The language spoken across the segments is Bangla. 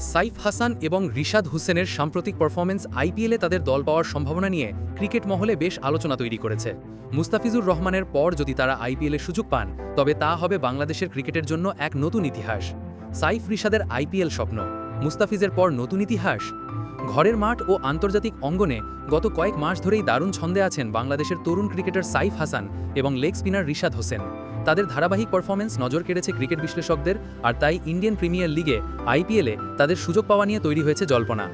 সাইফ হাসান এবং রিশাদ হুসেনের সাম্প্রতিক পারফরমেন্স আইপিএলে তাদের দল পাওয়ার সম্ভাবনা নিয়ে ক্রিকেট মহলে বেশ আলোচনা তৈরি করেছে। মুস্তাফিজুর রহমানের পর যদি তারা আইপিএলে সুযোগ পান, তবে তা হবে বাংলাদেশের ক্রিকেটের জন্য এক নতুন ইতিহাস। সাইফ রিশাদের আইপিএল স্বপ্ন। মুস্তাফিজের পর নতুন ইতিহাস। ঘরের মাঠ ও আন্তর্জাতিক অঙ্গনে গত কয়েক মাস ধরেই দারুণ ছন্দে আছেন বাংলাদেশের তরুণ ক্রিকেটার সাইফ হাসান এবং লেগ স্পিনার রিশাদ হোসেন। তাদের ধারাবাহিক পারফরমেন্স নজর কেড়েছে ক্রিকেট বিশ্লেষকদের আর তাই ইন্ডিয়ান প্রিমিয়ার লিগে আইপিএলে তাদের সুযোগ পাওয়া নিয়ে তৈরি হয়েছে জল্পনা।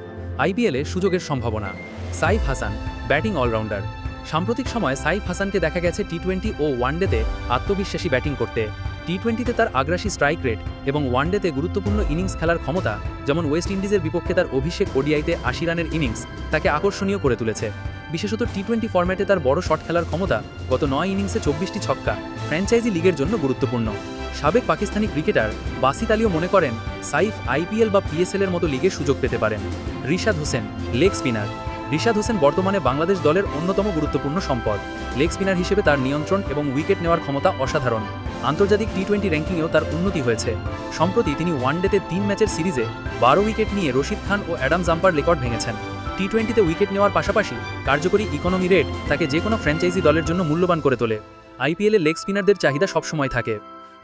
আইপিএলে সুযোগের সম্ভাবনা। Saif Hasan, batting allrounder. সাম্প্রতিক সময়ে সাইফ হাসানকে দেখা গেছে টি টোয়েন্টি ও ওয়ানডেতে আত্মবিশ্বাসী ব্যাটিং করতে। টি টোয়েন্টিতে তার আগ্রাসী স্ট্রাইক রেট এবং ওয়ানডেতে গুরুত্বপূর্ণ ইনিংস খেলার ক্ষমতা, যেমন ওয়েস্ট ইন্ডিজের বিপক্ষে তার অভিষেক ওডিআইতে আশি রানের ইনিংস তাকে আকর্ষণীয় করে তুলেছে। বিশেষত টি টোয়েন্টি ফরম্যাটে তার বড় শট খেলার ক্ষমতা গত নয় ইনিংসে চব্বিশটি ছক্কা ফ্র্যাঞ্চাইজি লিগের জন্য গুরুত্বপূর্ণ। সাবেক পাকিস্তানি ক্রিকেটার বাসিত আলীও মনে করেন, সাইফ আইপিএল বা পিএসএল এর মতো লিগে সুযোগ পেতে পারেন। রিশাদ হোসেন লেগ স্পিনার রিশাদ হোসেন বর্তমানে বাংলাদেশ দলের অন্যতম গুরুত্বপূর্ণ সম্পদ। লেগ স্পিনার হিসেবে তার নিয়ন্ত্রণ এবং উইকেট নেওয়ার ক্ষমতা অসাধারণ। আন্তর্জাতিক টি টোয়েন্টি র্যাঙ্কিংয়েও তার উন্নতি হয়েছে। সম্প্রতি তিনি ওয়ানডেতে তিন ম্যাচের সিরিজে বারো উইকেট নিয়ে রশিদ খান ও অ্যাডাম জাম্পার রেকর্ড ভেঙেছেন। টি টোয়েন্টিতে উইকেট নেওয়ার পাশাপাশি কার্যকরী ইকোনমি রেট তাকে যে কোনো ফ্র্যাঞ্চাইজি দলের জন্য মূল্যবান করে তোলে। আইপিএলে লেগ স্পিনারদের চাহিদা সবসময় থাকে।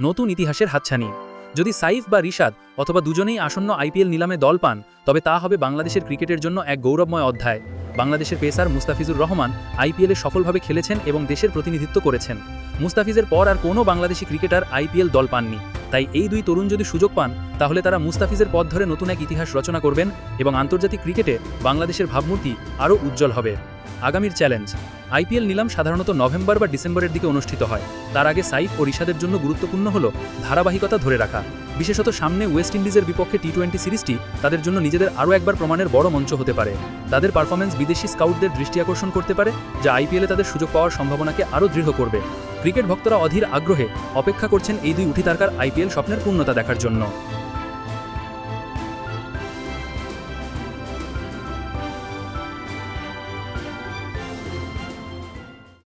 নতুন ইতিহাসের হাতছানি। যদি সাইফ বা রিশাদ অথবা দুজনেই আসন্ন আইপিএল নিলামে দল পান, তবে তা হবে বাংলাদেশের ক্রিকেটের জন্য এক গৌরবময় অধ্যায়। বাংলাদেশের পেসার মুস্তাফিজুর রহমান আইপিএলে সফলভাবে খেলেছেন এবং দেশের প্রতিনিধিত্ব করেছেন। মুস্তাফিজের পর আর কোনো বাংলাদেশি ক্রিকেটার আইপিএল দল পাননি। তাই এই দুই তরুণ যদি সুযোগ পান, তাহলে তারা মুস্তাফিজের পথ ধরে নতুন এক ইতিহাস রচনা করবেন এবং আন্তর্জাতিক ক্রিকেটে বাংলাদেশের ভাবমূর্তি আরও উজ্জ্বল হবে। আগামীর চ্যালেঞ্জ আইপিএল নিলাম সাধারণত নভেম্বর বা ডিসেম্বরের দিকে অনুষ্ঠিত হয়। তার আগে সাইফ ও রিশাদের জন্য গুরুত্বপূর্ণ হল ধারাবাহিকতা ধরে রাখা। বিশেষত সামনে ওয়েস্ট ইন্ডিজের বিপক্ষে টি টোয়েন্টি সিরিজটি তাদের জন্য নিজেদের আরও একবার প্রমাণের বড় মঞ্চ হতে পারে। তাদের পারফরমেন্স বিদেশি স্কাউটদের দৃষ্টি আকর্ষণ করতে পারে, যা আইপিএলে তাদের সুযোগ পাওয়ার সম্ভাবনাকে আরও দৃঢ় করবে। ক্রিকেট ভক্তরা অধীর আগ্রহে অপেক্ষা করছেন এই দুই উঠি তারকার আইপিএল স্বপ্নের পূর্ণতা দেখার জন্য।